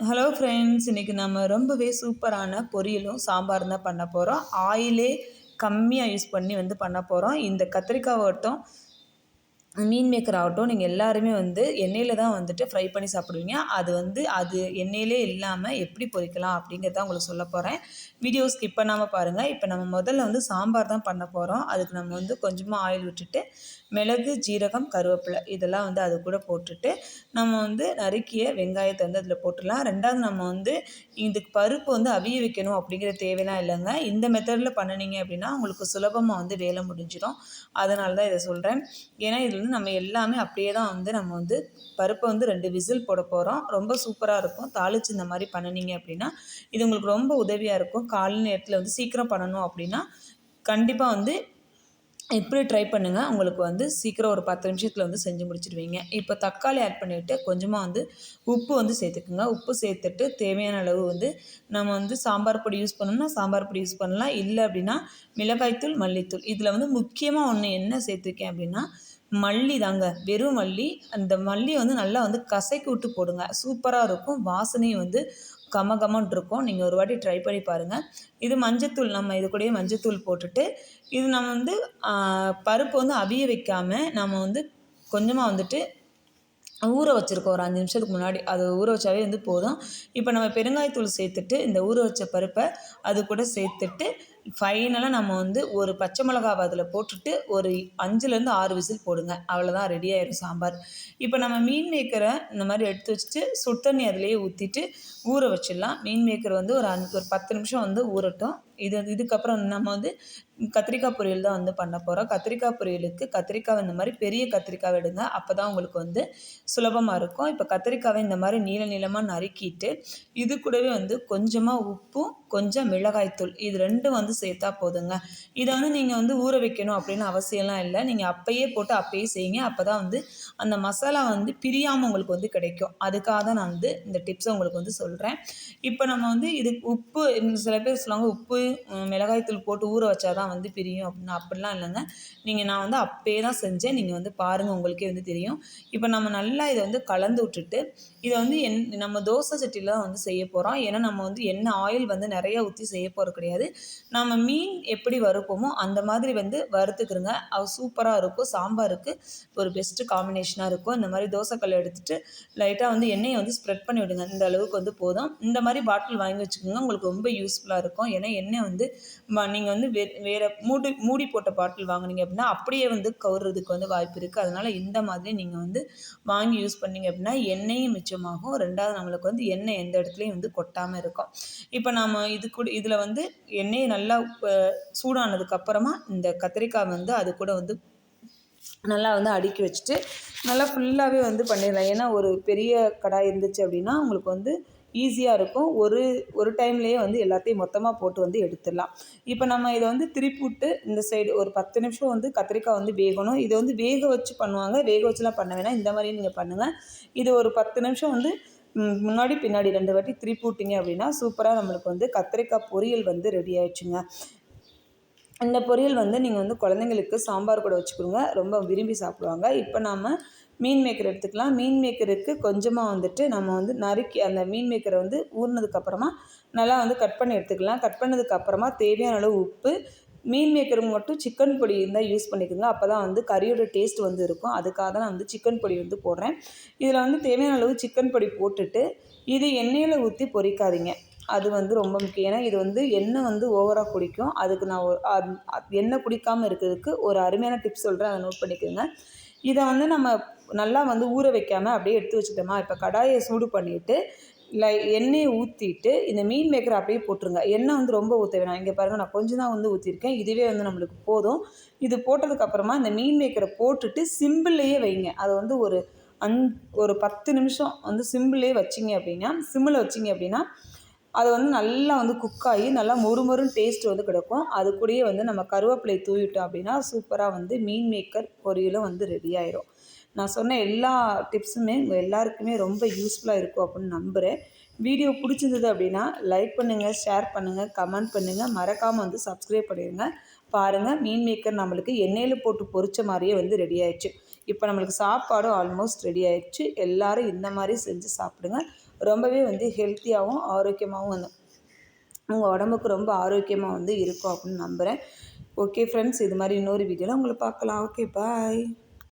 Hello friends இன்றைக்கி நம்ம ரொம்பவே சூப்பரான பொரியலும் சாம்பார் தான் பண்ண போகிறோம் ஆயிலே கம்மியாக யூஸ் பண்ணி வந்து பண்ண போகிறோம் இந்த கத்திரிக்காய் ஒருத்தம் மீன் மேக்கர் ஆகட்டும் நீங்கள் எல்லாருமே வந்து எண்ணெயில் தான் வந்துட்டு ஃப்ரை பண்ணி சாப்பிடுவீங்க. அது வந்து அது எண்ணெயிலே இல்லாமல் எப்படி பொரிக்கலாம் அப்படிங்கிறத உங்களுக்கு சொல்ல போகிறேன் வீடியோ ஸ்கிப் பண்ணாமல் பாருங்கள் இப்போ நம்ம முதல்ல வந்து சாம்பார் தான் பண்ண போகிறோம் அதுக்கு நம்ம வந்து கொஞ்சமாக ஆயில் விட்டுட்டு மிளகு ஜீரகம் கருவேப்பிலை இதெல்லாம் வந்து அது கூட போட்டுட்டு நம்ம வந்து நறுக்கிய வெங்காயத்தை வந்து அதில் போட்டுடலாம். ரெண்டாவது நம்ம வந்து இதுக்கு பருப்பு வந்து அவிய வைக்கணும் அப்படிங்கிற தேவையெல்லாம் இல்லைங்க. இந்த மெத்தடில் பண்ணினீங்க அப்படின்னா உங்களுக்கு சுலபமாக வந்து வேலை முடிஞ்சிடும். அதனால தான் இதை சொல்கிறேன் ஏன்னா இதில் வந்து நம்ம எல்லாமே அப்படியே தான் வந்து நம்ம வந்து பருப்பை வந்து ரெண்டு விசில் போட போகிறோம் ரொம்ப சூப்பராக இருக்கும். தாளித்து இந்த மாதிரி பண்ணினீங்க அப்படின்னா இது உங்களுக்கு ரொம்ப உதவியாக இருக்கும். காலை நேரத்தில் வந்து சீக்கிரம் பண்ணணும் அப்படின்னா கண்டிப்பாக வந்து இப்படி ட்ரை பண்ணுங்கள் உங்களுக்கு வந்து சீக்கிரம் ஒரு பத்து நிமிஷத்தில் வந்து செஞ்சு முடிச்சிடுவீங்க. இப்போ தக்காளி ஆட் பண்ணிவிட்டு கொஞ்சமாக வந்து உப்பு வந்து சேர்த்துக்குங்க. உப்பு சேர்த்துட்டு தேவையான அளவு வந்து நம்ம வந்து சாம்பார் பொடி யூஸ் பண்ணணும்னா சாம்பார் பொடி யூஸ் பண்ணலாம். இல்லை அப்படின்னா மிளகாய்த்தூள் மல்லித்தூள். இதில் வந்து முக்கியமாக ஒன்று என்ன சேர்த்துருக்கேன் அப்படின்னா மல்லி தாங்க வெறும் மல்லி. அந்த மல்லி வந்து நல்லா வந்து கசைக்கு விட்டு போடுங்க. சூப்பராக இருக்கும். வாசனையும் வந்து கமகமன் இருக்கும் நீங்கள் ஒரு வாட்டி ட்ரை பண்ணி பாருங்கள் இது மஞ்சத்தூள் நம்ம இது கூடயே மஞ்சத்தூள் போட்டுட்டு இது நம்ம வந்து பருப்பு வந்து அவிய வைக்காமல் நம்ம வந்து கொஞ்சமாக வந்துட்டு ஊற வச்சுருக்கோம். ஒரு அஞ்சு நிமிஷத்துக்கு முன்னாடி. அது ஊற வச்சாவே வந்து போதும். இப்போ நம்ம பெருங்காயத்தூள் சேர்த்துட்டு இந்த ஊற வச்ச பருப்பை அது கூட சேர்த்துட்டு ஃபைனலாக நம்ம வந்து ஒரு பச்சை மிளகாவை அதில் போட்டுட்டு ஒரு அஞ்சுலேருந்து ஆறு விசில் போடுங்க. அவ்வளோதான் ரெடி ஆயிடும் சாம்பார். இப்போ நம்ம மீன் மேக்கரை இந்த மாதிரி எடுத்து வச்சுட்டு சுடு தண்ணி அதிலேயே ஊற்றிட்டு ஊற வச்சிடலாம். மீன் மேக்கர் வந்து ஒரு அஞ்சு ஒரு பத்து நிமிஷம் வந்து ஊறட்டும். இது இதுக்கப்புறம் நம்ம வந்து கத்திரிக்காய் பொரியல் தான் வந்து பண்ண போகிறோம் கத்திரிக்காய் பொரியலுக்கு கத்திரிக்காய் இந்த மாதிரி பெரிய கத்திரிக்காய் எடுங்க. அப்போ தான் உங்களுக்கு வந்து சுலபமாக இருக்கும். இப்போ கத்திரிக்காவை இந்த மாதிரி நீள நீளமாக நறுக்கிட்டு இது கூடவே வந்து கொஞ்சமாக உப்பும் கொஞ்சம் மிளகாய்த்தூள் இது ரெண்டும் வந்து சேர்த்தா போதுங்க. இதை வந்து நீங்கள் வந்து ஊற வைக்கணும் அப்படின்னு அவசியம்லாம் இல்லை. நீங்கள் அப்பயே போட்டு அப்பயே செய்யுங்க. அப்போ தான் வந்து அந்த மசாலா வந்து பிரியாமல் உங்களுக்கு வந்து கிடைக்கும். அதுக்காக தான் நான் வந்து இந்த டிப்ஸை உங்களுக்கு வந்து சொல்கிறேன் இப்போ நம்ம வந்து இதுக்கு உப்பு சில பேர் சொல்லுவாங்க உப்பு மிளகாய்த்தூள் போட்டு ஊற வச்சா தான் வந்து பிரியும் அப்படின்னு அப்படிலாம் இல்லைங்க. நீங்கள் நான் வந்து அப்போயே தான் செஞ்சேன். நீங்கள் வந்து பாருங்கள் உங்களுக்கே வந்து தெரியும். இப்போ நம்ம நல்லா இதை வந்து கலந்து விட்டுட்டு இதை வந்து என் நம்ம தோசை சட்டியில் தான் வந்து செய்ய போகிறோம் ஏன்னா நம்ம வந்து எண்ணெய் ஆயில் வந்து நிறைய ஊற்றி செய்ய போகிறது கிடையாது. நம்ம மீன் எப்படி வறுப்போமோ அந்த மாதிரி வந்து வறுத்துக்கிறோங்க அது சூப்பராக இருக்கும். சாம்பாருக்கு ஒரு பெஸ்ட்டு காம்பினேஷனாக இருக்கும். இந்த மாதிரி தோசைக்கல் எடுத்துகிட்டு லைட்டாக வந்து எண்ணெயை வந்து ஸ்ப்ரெட் பண்ணி விடுங்க. இந்த அளவுக்கு வந்து போதும். இந்த மாதிரி பாட்டில் வாங்கி வச்சுக்கோங்க. உங்களுக்கு ரொம்ப யூஸ்ஃபுல்லாக இருக்கும். ஏன்னா எண்ணெய் வந்து நீங்கள் வந்து வே வேறு மூடி மூடி போட்ட பாட்டில் வாங்கினீங்க அப்படின்னா அப்படியே வந்து கவுறதுக்கு வந்து வாய்ப்பு இருக்குது அதனால் இந்த மாதிரி நீங்கள் வந்து வாங்கி யூஸ் பண்ணீங்க அப்படின்னா எண்ணெயும் மிச்சமாகும். ரெண்டாவது நம்மளுக்கு வந்து எண்ணெய் எந்த இடத்துலையும் வந்து கொட்டாமல் இருக்கும். இப்போ நம்ம இது கூட இதில் வந்து எண்ணெயை நல்லா சூடானதுக்கப்புறமா இந்த கத்திரிக்காய் வந்து அது கூட வந்து நல்லா வந்து அடுக்கி வச்சுட்டு நல்லா ஃபுல்லாகவே வந்து பண்ணிடலாம். ஏன்னா ஒரு பெரிய கடாய் இருந்துச்சு அப்படின்னா உங்களுக்கு வந்து ஈஸியாக இருக்கும். ஒரு ஒரு டைம்லேயே வந்து எல்லாத்தையும் மொத்தமாக போட்டு வந்து எடுத்துடலாம். இப்போ நம்ம இதை வந்து திருப்பிவிட்டு இந்த சைடு ஒரு பத்து நிமிஷம் வந்து கத்திரிக்காய் வந்து வேகணும். இதை வந்து வேக வச்சு பண்ணுவாங்க. வேக வச்சுலாம் பண்ண வேணாம். இந்த மாதிரி நீங்கள் பண்ணுங்கள் இது ஒரு பத்து நிமிஷம் வந்து முன்னாடி பின்னாடி ரெண்டு வாட்டி திருப்பி விட்டிங்க அப்படின்னா சூப்பராக நம்மளுக்கு வந்து கத்திரிக்காய் பொரியல் வந்து ரெடி ஆயிடுச்சுங்க. இந்த பொரியல் வந்து நீங்கள் வந்து குழந்தைங்களுக்கு சாம்பார் கூட வச்சு கொடுங்க ரொம்ப விரும்பி சாப்பிடுவாங்க. இப்போ நாம் மீன் மேக்கர் எடுத்துக்கலாம். மீன் மேக்கருக்கு கொஞ்சமாக வந்துட்டு நம்ம வந்து நறுக்கி அந்த மீன் மேக்கரை வந்து ஊறினதுக்கப்புறமா நல்லா வந்து கட் பண்ணி எடுத்துக்கலாம். கட் பண்ணதுக்கப்புறமா தேவையான அளவு உப்பு மீன் மேக்கருக்கு மட்டும் சிக்கன் பொடி இருந்தால் யூஸ் பண்ணிக்கோங்க. அப்போ தான் வந்து கறியோட டேஸ்ட் வந்து இருக்கும். அதுக்காக தான் நான் வந்து சிக்கன் பொடி வந்து போடுறேன். இதில் வந்து தேவையான அளவு சிக்கன் பொடி போட்டுட்டு இது எண்ணெயில் ஊற்றி பொரிக்காதீங்க. அது வந்து ரொம்ப முக்கியம். ஏன்னா இது வந்து எண்ணெய் வந்து ஓவராக குடிக்கும். அதுக்கு நான் எண்ணெய் குடிக்காமல் இருக்கிறதுக்கு ஒரு அருமையான டிப்ஸ் சொல்கிறேன் அதை நோட் பண்ணிக்கோங்க. இதை வந்து நம்ம நல்லா வந்து ஊற வைக்காமல் அப்படியே எடுத்து வச்சுட்டோமா இப்போ கடாயை சூடு பண்ணிவிட்டு லை எண்ணெயை ஊற்றிட்டு இந்த மீன் மேக்கரை அப்படியே போட்டுருங்க. எண்ணெய் வந்து ரொம்ப ஊற்ற வேணாம். இங்கே பாருங்கள் நான் கொஞ்சம் தான் வந்து ஊற்றிருக்கேன் இதுவே வந்து நம்மளுக்கு போதும். இது போட்டதுக்கப்புறமா இந்த மீன் மேக்கரை போட்டுட்டு சிம்பிள்லேயே வைங்க. அதை வந்து ஒரு அஞ் ஒரு பத்து நிமிஷம் வந்து சிம்பிளே வச்சிங்க அப்படின்னா சிம்மில் வச்சிங்க அப்படின்னா அது வந்து நல்லா வந்து குக் ஆகி நல்லா மொறுமொறுன்னு டேஸ்ட் வந்து கிடைக்கும். அது கூடயே வந்து நம்ம கருவேப்பிலை தூவிட்டோம் அப்படின்னா சூப்பராக வந்து மீன் மேக்கர் பொரியலும் வந்து ரெடி ஆயிரும். நான் சொன்ன எல்லா டிப்ஸுமே உங்கள் எல்லாருக்குமே ரொம்ப யூஸ்ஃபுல்லாக இருக்கும் அப்படின்னு நம்புகிறேன் வீடியோ பிடிச்சிருந்தது அப்படின்னா லைக் பண்ணுங்கள் ஷேர் பண்ணுங்கள் கமெண்ட் பண்ணுங்கள் மறக்காமல் வந்து சப்ஸ்கிரைப் பண்ணிடுங்க. பாருங்கள் மீன் மேக்கர் நம்மளுக்கு எண்ணெயில் போட்டு பொறிச்ச மாதிரியே வந்து ரெடி ஆயிடுச்சு. இப்போ நம்மளுக்கு சாப்பாடும் ஆல்மோஸ்ட் ரெடி ஆயிடுச்சு. எல்லோரும் இந்த மாதிரி செஞ்சு சாப்பிடுங்க. ரொம்பவே வந்து ஹெல்த்தியாகவும் ஆரோக்கியமாகவும் வந்து உங்கள் உடம்புக்கு ரொம்ப ஆரோக்கியமாக வந்து இருக்கும் அப்படின்னு நம்புகிறேன் ஓகே ஃப்ரெண்ட்ஸ் இது மாதிரி இன்னொரு வீடியோவில் உங்களை பார்க்கலாம். Okay bye